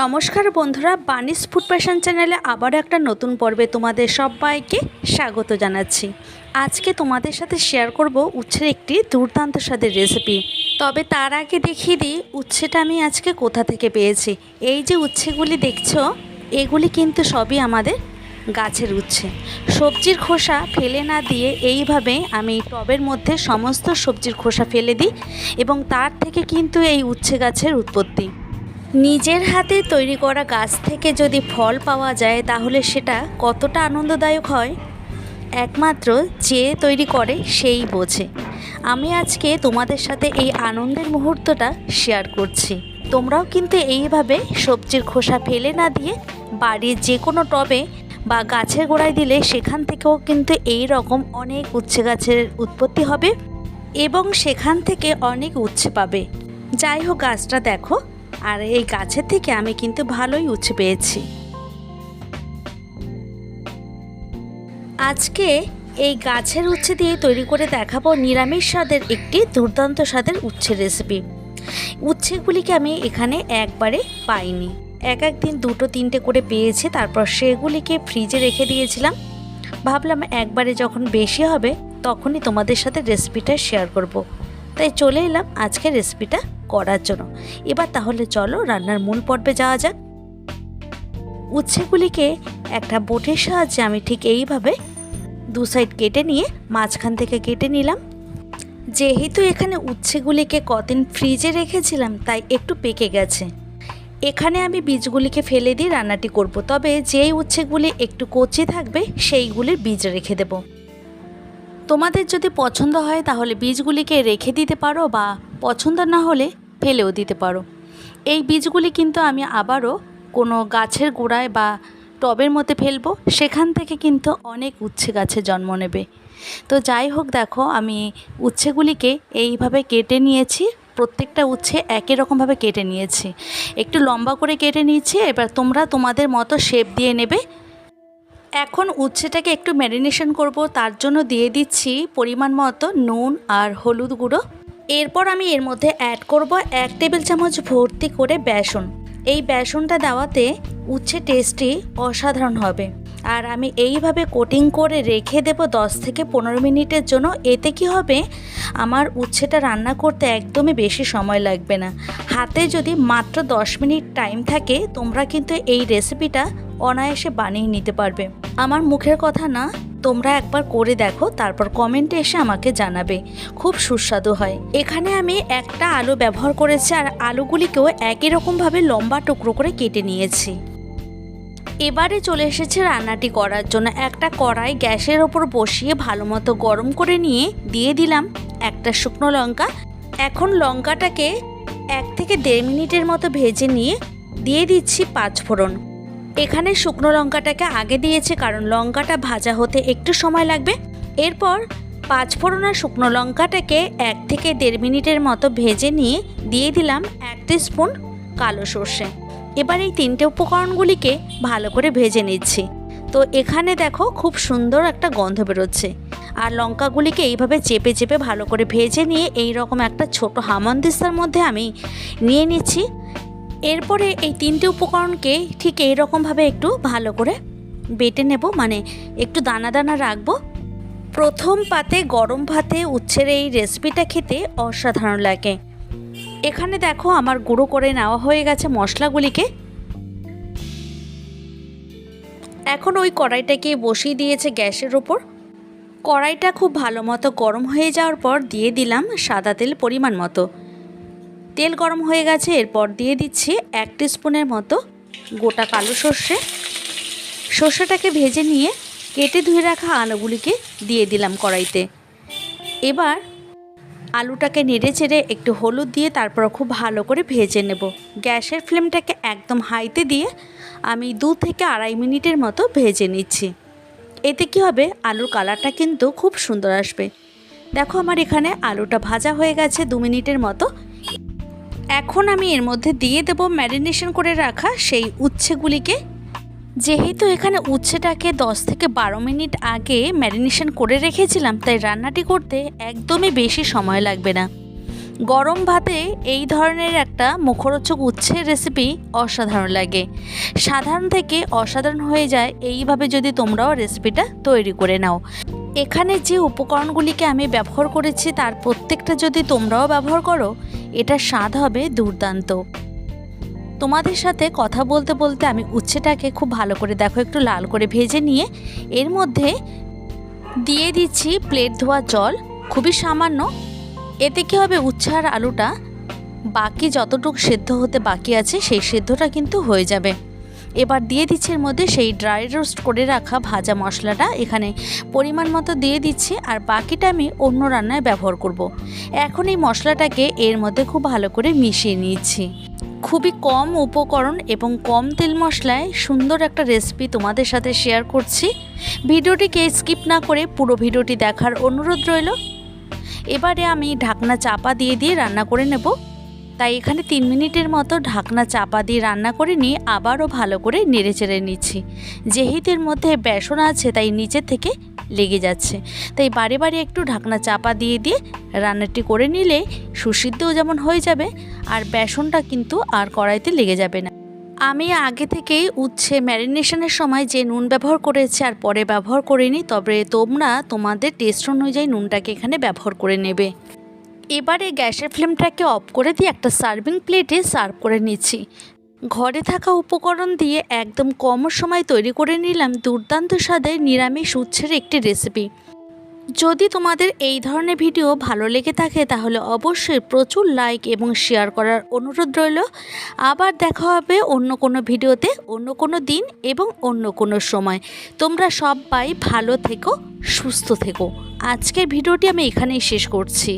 নমস্কার বন্ধুরা বানিস food passion চ্যানেলে আবার একটা নতুন পর্বে তোমাদের সবাইকে স্বাগত জানাচ্ছি। আজকে তোমাদের সাথে শেয়ার করব উচ্ছের একটি দুর্দান্ত স্বাদের রেসিপি তবে তার আগে দেখিয়ে দিই উচ্ছেটা আমি আজকে কোথা থেকে পেয়েছি। এই যে উচ্ছেগুলি দেখছ, এগুলি কিন্তু সবই আমাদের গাছের উচ্ছে। সবজির খোসা ফেলে না দিয়ে এইভাবে আমি টবের মধ্যে সমস্ত সবজির খোসা ফেলে দিই এবং তার থেকে কিন্তু এই উচ্ছে গাছের উৎপত্তি। নিজের হাতে তৈরি করা গাছ থেকে যদি ফল পাওয়া যায়, তাহলে সেটা কতটা আনন্দদায়ক হয়? একমাত্র যে তৈরি করে, সেই বোঝে। আমি আজকে তোমাদের সাথে এই আনন্দের মুহূর্তটা শেয়ার করছি। তোমরাও কিন্তু এইভাবে সবজির খোসা ফেলে না দিয়ে, বাড়ির যে কোনো টবে বা গাছের গোড়ায় দিলে সেখান থেকেও কিন্তু এই রকম অনেক উচ্ছে গাছের উৎপত্তি হবে এবং সেখান থেকে অনেক উচ্ছে পাবে। যাই হোক, গাছটা দেখো। আর এই গাছের থেকে আমি কিন্তু ভালোই উচ্ছে পেয়েছি। আজকে এই গাছের উচ্ছে দিয়ে তৈরি করে দেখাবো নিরামিষ স্বাদের একটি দুর্দান্ত স্বাদের উচ্ছের রেসিপি উচ্ছেগুলিকে আমি এখানে একবারে পাইনি। এক এক দিন দুটো তিনটে করে পেয়েছি, তারপর সেগুলিকে ফ্রিজে রেখে দিয়েছিলাম। ভাবলাম একবারে যখন বেশি হবে, তখনই তোমাদের সাথে রেসিপিটা শেয়ার করব। তাই চলে এলাম আজকে রেসিপিটা করার জন্য। এবার তাহলে চলো রান্নার মূল পর্বে যাওয়া যাক। উচ্ছেগুলিকে একটা বোটের সাহায্যে আমি ঠিক এইভাবে দু সাইড কেটে নিয়ে মাঝখান থেকে কেটে নিলাম। যেহেতু এখানে উচ্ছেগুলিকে কদিন ফ্রিজে রেখেছিলাম, তাই একটু পেকে গেছে। এখানে আমি বীজগুলিকে ফেলে দিয়ে রান্নাটি করব, তবে যেই উচ্ছেগুলি একটু কচি থাকবে, সেইগুলির বীজ রেখে দেব। তোমাদের যদি পছন্দ হয়, তাহলে বীজগুলিকে রেখে দিতে পারো বা পছন্দ না হলে ফেলেও দিতে পারো। এই বীজগুলি কিন্তু আমি আবারও কোনো গাছের গোড়ায় বা টবের মধ্যে ফেলব। সেখান থেকে কিন্তু অনেক উচ্ছে গাছে জন্ম নেবে। তো যাই হোক, দেখো, আমি উচ্ছেগুলিকে এইভাবে কেটে নিয়েছি। প্রত্যেকটা উচ্ছে একই রকমভাবে কেটে নিয়েছি। একটু লম্বা করে কেটে নিয়েছি। এবার তোমরা তোমাদের মতো শেপ দিয়ে নেবে। এখন উচ্ছেটাকে একটু ম্যারিনেশন করব, তার জন্য দিয়ে দিচ্ছি পরিমাণ মতো নুন আর হলুদ গুঁড়ো। এরপর আমি এর মধ্যে অ্যাড করব এক টেবিল চামচ ভর্তি করে বেসন। এই বেসনটা দেওয়াতে উচ্ছে টেস্টি অসাধারণ হবে। আর আমি এইভাবে কোটিং করে রেখে দেব দশ থেকে পনেরো মিনিটের জন্য। এতে কি হবে? আমার উচ্ছেটা রান্না করতে একদমই বেশি সময় লাগবে না। হাতে যদি মাত্র দশ মিনিট টাইম থাকে, তোমরা কিন্তু এই রেসিপিটা অনায়াসে বানিয়ে নিতে পারবে। আমার মুখের কথা না, তোমরা একবার করে দেখো, তারপর কমেন্টে এসে আমাকে জানাবে। খুব সুস্বাদু হয়। এখানে আমি একটা আলু ব্যবহার করেছি আর আলুগুলিকেও একই রকমভাবে লম্বা টুকরো করে কেটে নিয়েছি। এবারে চলে এসেছে রান্নাটি করার জন্য। একটা কড়াই গ্যাসের ওপর বসিয়ে ভালো মতো গরম করে নিয়ে দিয়ে দিলাম একটা শুকনো লঙ্কা। এখন লঙ্কাটাকে এক থেকে দেড় মিনিটের মতো ভেজে নিয়ে দিয়ে দিচ্ছি পাঁচ ফোড়ন এখানে শুকনো লঙ্কাটাকে আগে দিয়েছে, কারণ লঙ্কাটা ভাজা হতে একটু সময় লাগবে। এরপর পাঁচ ফোড়ন আর শুকনো লঙ্কাটাকে এক থেকে দেড় মিনিটের মতো ভেজে নিয়ে দিয়ে দিলাম এক স্পুন কালো সর্ষে। এবার এই তিনটে উপকরণগুলিকে ভালো করে ভেজে নিচ্ছি। তো এখানে দেখো খুব সুন্দর একটা গন্ধ বেরোচ্ছে। আর লঙ্কাগুলিকে এইভাবে চেপে চেপে ভালো করে ভেজে নিয়ে এই রকম একটা ছোট হামন্দিস্তার মধ্যে আমি নিয়ে নিচ্ছি। এরপরে এই তিনটে উপকরণকে ঠিক এই রকমভাবে একটু ভালো করে বেটে নেব মানে একটু দানা দানা রাখব। প্রথম পাতে গরম ভাতে উচ্ছের এই রেসিপিটা খেতে অসাধারণ লাগে। এখানে দেখো আমার গুঁড়ো করে নেওয়া হয়ে গেছে মশলাগুলিকে। এখন ওই কড়াইটাকে বসিয়ে দিয়েছে গ্যাসের ওপর। কড়াইটা খুব ভালো মতো গরম হয়ে যাওয়ার পর দিয়ে দিলাম সাদা তেল পরিমাণ মতো। তেল গরম হয়ে গেছে, এরপর দিয়ে দিচ্ছি এক স্পুনের মতো গোটা কালো সর্ষে। সর্ষেটাকে ভেজে নিয়ে কেটে ধুয়ে রাখা আলুগুলিকে দিয়ে দিলাম কড়াইতে। এবার আলুটাকে নেড়ে চেড়ে একটু হলুদ দিয়ে তারপর খুব ভালো করে ভেজে নেব। গ্যাসের ফ্লেমটাকে একদম হাইতে দিয়ে আমি দু থেকে আড়াই মিনিটের মতো ভেজে নিচ্ছি। এতে কি হবে? আলুর কালারটা কিন্তু খুব সুন্দর আসবে। দেখো আমার এখানে আলুটা ভাজা হয়ে গেছে দু মিনিটের মতো। এখন আমি এর মধ্যে দিয়ে দেব ম্যারিনেশন করে রাখা সেই উচ্ছেগুলিকে। যেহেতু এখানে উচ্ছেটাকে 10 থেকে বারো মিনিট আগে ম্যারিনেশন করে রেখেছিলাম, তাই রান্নাটি করতে একদমই বেশি সময় লাগবে না। গরম ভাতে এই ধরনের একটা মুখরোচক উচ্ছের রেসিপি অসাধারণ লাগে। সাধারণ থেকে অসাধারণ হয়ে যায় এইভাবে যদি তোমরাও রেসিপিটা তৈরি করে নাও। এখানে যে উপকরণগুলিকে আমি ব্যবহার করেছি, তার প্রত্যেকটা যদি তোমরাও ব্যবহার করো এটা স্বাদ হবে দুর্দান্ত। তোমাদের সাথে কথা বলতে বলতে আমি উচ্ছেটাকে খুব ভালো করে দেখো, একটু লাল করে ভেজে নিয়ে। এর মধ্যে দিয়ে দিচ্ছি প্লেট ধোয়া জল, খুবই সামান্য। এতে কী হবে উচ্ছার আলুটা বাকি যতটুকু সেদ্ধ হতে বাকি আছে, সেই সেদ্ধটা কিন্তু হয়ে যাবে। এবার দিয়ে দিচ্ছি এর মধ্যে সেই ড্রাই রোস্ট করে রাখা ভাজা মশলাটা। এখানে পরিমাণ মতো দিয়ে দিচ্ছি আর বাকিটা আমি অন্য রান্নায় ব্যবহার করব। এখন এই মশলাটাকে এর মধ্যে খুব ভালো করে মিশিয়ে নিয়েছি খুবই কম উপকরণ এবং কম তেল মশলায় সুন্দর একটা রেসিপি তোমাদের সাথে শেয়ার করছি। ভিডিওটিকে স্কিপ না করে পুরো ভিডিওটি দেখার অনুরোধ রইল। এবারে আমি ঢাকনা চাপা দিয়ে দিয়ে রান্না করে নেব। তাই এখানে তিন মিনিটের মতো ঢাকনা চাপা দিয়ে রান্না করে নিয়ে আবারও ভালো করে নেড়ে চেড়ে নিচ্ছি। যেহেতু মধ্যে বেসন আছে, তাই নিচে থেকে লেগে যাচ্ছে। তাই বারে বারে একটু ঢাকনা চাপা দিয়ে দিয়ে রান্নাটি করে নিলে সুসিদ্ধও যেমন হয়ে যাবে, আর বেসনটা কিন্তু আর কড়াইতে লেগে যাবে না। আমি আগে থেকেই উচ্ছে ম্যারিনেশনের সময় যে নুন ব্যবহার করেছি আর পরে ব্যবহার করিনি, তবে তোমরা তোমাদের টেস্ট অনুযায়ী নুনটাকে এখানে ব্যবহার করে নেবে। এবারে গ্যাসের ফ্লেমটাকে অফ করে দিয়ে একটা সার্ভিং প্লেটে সার্ভ করে নিচ্ছি। ঘরে থাকা উপকরণ দিয়ে একদম কম সময় তৈরি করে নিলাম দুর্দান্ত স্বাদের নিরামিষ উচ্ছের একটি রেসিপি যদি তোমাদের এই ধরনের ভিডিও ভালো লেগে থাকে, তাহলে অবশ্যই প্রচুর লাইক এবং শেয়ার করার অনুরোধ রইল। আবার দেখা হবে অন্য কোনো ভিডিওতে, অন্য কোনো দিন এবং অন্য কোনো সময়। তোমরা সবাই ভালো থেকো, সুস্থ থেকো। আজকের ভিডিওটি আমি এখানেই শেষ করছি।